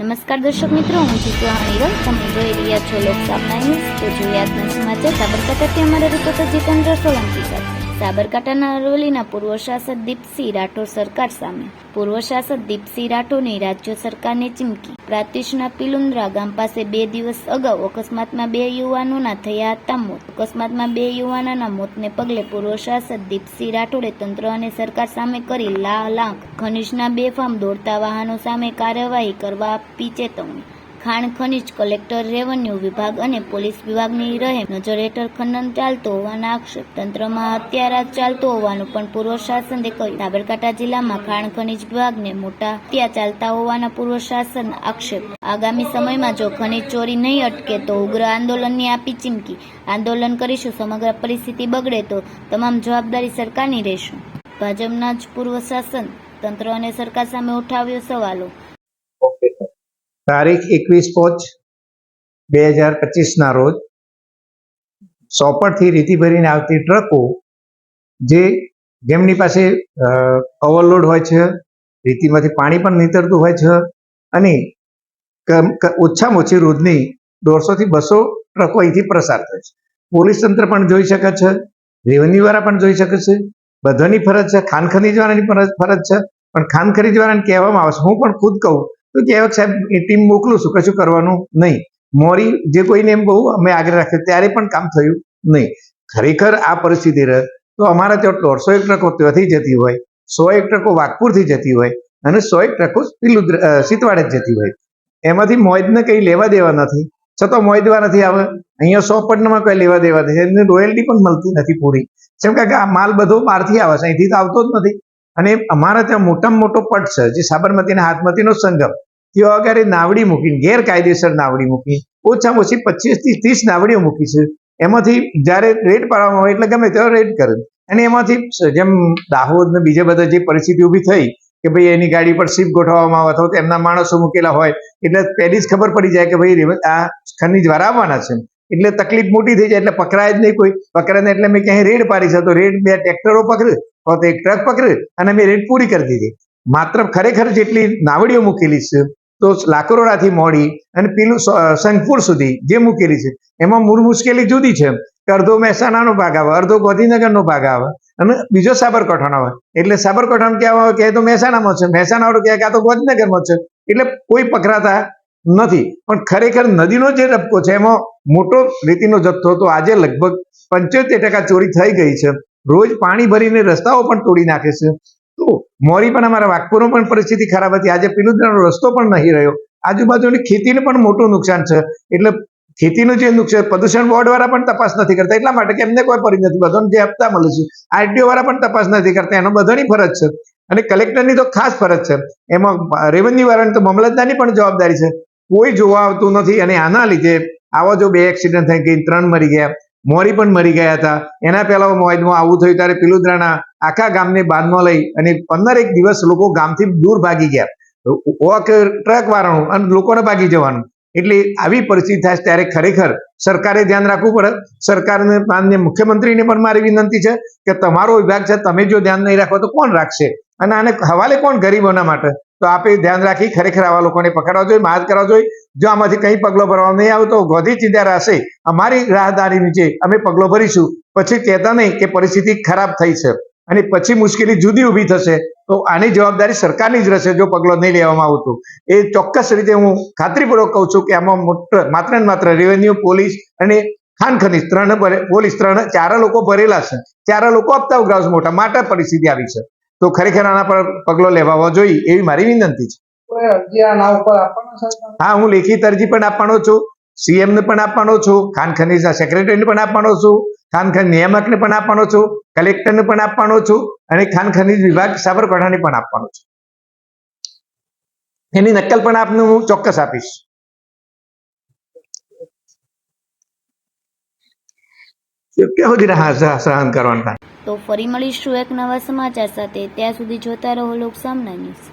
નમસ્કાર દર્શક મિત્રો, હું સુહાણી રમ તમે જોઈ રહ્યા છો લોકસભા ન્યૂઝ. તો જોઈએ આજના સમાચાર. સાબરકાંઠાથી અમારા રિપોર્ટર જીતેન્દ્ર સોલંકી સાથે. સાબરકાંઠાના અરવલ્લીના પૂર્વ શાસક દીપસિંહ રાઠોડ સરકાર સામે. પૂર્વ શાસક દીપસિંહ રાઠોડની રાજ્ય સરકારની ચીમકી. પ્રાતિશના પિલુન્દ્રા ગામ પાસે બે દિવસ અગાઉ અકસ્માતમાં બે યુવાનોના થયા હતા મોત. અકસ્માતમાં બે યુવાનોના મોતને પગલે પૂર્વ શાસક દીપસિંહ રાઠોડે તંત્ર અને સરકાર સામે કરી લા લાંખ ખનીજના બેફામ દોડતા વાહનો સામે કાર્યવાહી કરવા આપી ચેતવણી. ખાણ ખનીજ કલેક્ટર રેવન્યુ વિભાગ અને પોલીસ વિભાગની રહે નજર હેઠળ ખનન ચાલતો હોવાના આક્ષેપ તંત્રમાં હત્યારા ચાલતો હોવાનું પણ પૂર્વ શાસને કહ્યું. સાબરકાંઠા જિલ્લામાં ખાણ ખનીજ વિભાગને મોટા હત્યા ચાલતા હોવાના પૂર્વ શાસન આક્ષેપ. આગામી સમયમાં જો ખનીજ ચોરી નહીં અટકે તો ઉગ્ર આંદોલનની આપી ચીમકી. આંદોલન કરીશું, સમગ્ર પરિસ્થિતિ બગડે તો તમામ જવાબદારી સરકારની રહેશે. ભાજપના જ પૂર્વ શાસન તંત્ર અને સરકાર સામે ઉઠાવ્યો સવાલો. તારીખ એકવીસ પાંચ બે હજાર પચીસના રોજ સોપડથી રીતિ ભરીને આવતી ટ્રકો જે જેમની પાસે ઓવરલોડ હોય છે, રીતિમાંથી પાણી પણ નીતરતું હોય છે અને ઓછામાં ઓછી રોજની દોઢસોથી બસો ટ્રકો અહીંથી પ્રસાર થાય છે. પોલીસ તંત્ર પણ જોઈ શકે છે રેવન્યુવાળા પણ જોઈ શકે છે, બધાની ફરજ છે ખાન ખનીજવાળાની ફરજ છે, પણ ખાન ખનીજવાળાને કહેવામાં આવે છે. હું પણ ખુદ કહું તો કે સાહેબ, એ ટીમ મોકલું છું, કશું કરવાનું નહીં. મોરી જે કોઈને એમ બહુ અમે આગળ રાખ્યો ત્યારે પણ કામ થયું નહીં. ખરેખર આ પરિસ્થિતિ રહે તો અમારા ત્યાં દોઢસો એક ટ્રકો ત્યાંથી જતી હોય, સો એક ટ્રકો વાઘપુરથી જતી હોય અને સો એક ટ્રકો પેલું સીતવાડે જ જતી હોય. એમાંથી મોહિતને કંઈ લેવા દેવા નથી, છતાં મોહિતવા નથી આવે. અહીંયા સો પટનામાં કંઈ લેવા દેવા નથી, એમને રોયલ્ટી પણ મળતી નથી પૂરી. જેમ કે આ માલ બધો બહારથી આવે છે, અહીંથી તો આવતો જ નથી. અને અમારા ત્યાં મોટામાં મોટો પટ છે, જે સાબરમતી અને હાથમતીનો સંગમ. ત્યાં આગળ નાવડી મૂકીને, ગેરકાયદેસર નાવડી મૂકી ઓછામાં ઓછી પચીસથી ત્રીસ નાવડીઓ મૂકી છે. એમાંથી જ્યારે રેડ પાડવામાં આવે એટલે ગમે ત્યારે રેડ કરે. અને એમાંથી જેમ દાહોદ ને બીજા બધા જે પરિસ્થિતિ ઊભી થઈ કે ભાઈ એની ગાડી પર સીપ ગોઠવવામાં આવે અથવા એમના માણસો મૂકેલા હોય, એટલે પહેલી જ ખબર પડી જાય કે ભાઈ આ ખનીજ વાળા આવવાના છે. એટલે તકલીફ મોટી થઈ જાય, એટલે પકડાય જ નહીં કોઈ. પકડાય એટલે મેં ક્યાંય રેડ પાડી છે, તો રેડ બે ટ્રેક્ટરો પકડ્યું તો એક ટ્રક પકડ્યું અને મેં રેડ પૂરી કરી દીધી. માત્ર ખરેખર જેટલી નાવડીઓ મૂકેલી છે તો લાકરોડાથી મોડી અને પેલું સ- સુધી જે મૂકેલી છે, એમાં મૂળ મુશ્કેલી જુદી છે કે અડધો મહેસાણાનો ભાગ આવે, અડધો ગાંધીનગરનો ભાગ આવે અને બીજો સાબરકાંઠાનો આવે. એટલે સાબરકાંઠાનો ક્યાં આવે? કે તો મહેસાણામાં છે. મહેસાણા વાળું ક્યાં કે તો ગાંધીનગરમાં છે. એટલે કોઈ પકડાતા નથી. પણ ખરેખર નદીનો જે રબકો છે, એમાં મોટો રેતીનો જથ્થો તો આજે લગભગ પંચોતેર ટકા ચોરી થઈ ગઈ છે. રોજ પાણી ભરીને રસ્તાઓ પણ તોડી નાખે છે. તો મોરી પણ અમારા વાઘપુરનો પણ પરિસ્થિતિ ખરાબ હતી. આજે પિલુદ્રાનો રસ્તો પણ નહીં રહ્યો. આજુબાજુની ખેતીને પણ મોટું નુકસાન છે. એટલે ખેતીનું જે નુકસાન, પ્રદૂષણ બોર્ડ વાળા પણ તપાસ નથી કરતા. એટલા માટે કે એમને કોઈ પડી નથી. બધાને જે હપ્તા મળે છે આરટીઓ વાળા પણ તપાસ નથી કરતા. એનો બધાની ફરજ છે. અને કલેક્ટરની તો ખાસ ફરજ છે. એમાં રેવન્યુ વાળાની તો મામલતદારની પણ જવાબદારી છે. કોઈ જોવા આવતું નથી. અને આના લીધે આવા જો બે એક્સિડન્ટ થઈ ગઈ ત્રણ મરી ગયા મોરી પણ મરી ગયા હતા. એના પહેલા મોજમાં આવું થયું ત્યારે પિલુદરાના આખા ગામને બાંધમાં લઈ અને પંદર એક દિવસ લોકો ગામથી દૂર ભાગી ગયા. ઓક ટ્રક વાળાનું અને લોકોને ભાગી જવાનું. એટલે આવી પરિસ્થિતિ થાય ત્યારે ખરેખર સરકારે ધ્યાન રાખવું પડે. સરકારને માન્ય મુખ્યમંત્રીને પણ મારી વિનંતી છે કે તમારો વિભાગ છે, તમે જો ધ્યાન નહીં રાખો તો કોણ રાખશે? અને આને હવાલે કોણ ગરીબોના માટે? તો આપે ધ્યાન રાખી ખરેખર આવા લોકોને પકડવા જોઈએ, માર કરવા જોઈએ. જો આમાંથી કંઈ પગલો ભરવા નહીં આવે તો ગોધી ચિંતા રહેશે અમારી રાહદારી નીચે અમે પગલો ભરીશું. પછી કહેતા નહીં કે પરિસ્થિતિ ખરાબ થઈ છે. અને પછી મુશ્કેલી જુદી ઊભી થશે. તો આની જવાબદારી સરકારની જ રહેશે જો પગલો નહીં લેવામાં આવતું. એ ચોક્કસ રીતે હું ખાતરીપૂર્વક કહું છું કે આમાં માત્ર ને માત્ર રેવન્યુ પોલીસ અને ખાન ખનીજ ત્રણ પોલીસ ત્રણ, ચાર લોકો ભરેલા છે. ચાર લોકો આપતા ઉઘરાવશે મોટા, માટે પરિસ્થિતિ આવી છે. તો ખરેખર આના પર પગલો લેવા જોઈએ એવી મારી વિનંતી છે. કોઈ અરજી આના ઉપર આપવાના સાહેબ? હા હું લેખિત અરજી પણ આપવાનો છું. સીએમ ને પણ આપવાનો છું. ખાન ખનીજના સેક્રેટરીને પણ આપવાનો છું. ખાન ખનીજ નિયામકને પણ આપવાનો છું. કલેક્ટરને પણ આપવાનો છું. અને ખાન ખનીજ વિભાગ સાબરકાંઠાને પણ આપવાનો છું. એની નકલ પણ આપને હું ચોક્કસ આપીશ. કેવું સુધી હા સહન કરવાનું? તો ફરી મળીશું એક નવા સમાચાર સાથે. ત્યાં સુધી જોતા રહો લોક સામના ન્યૂઝ.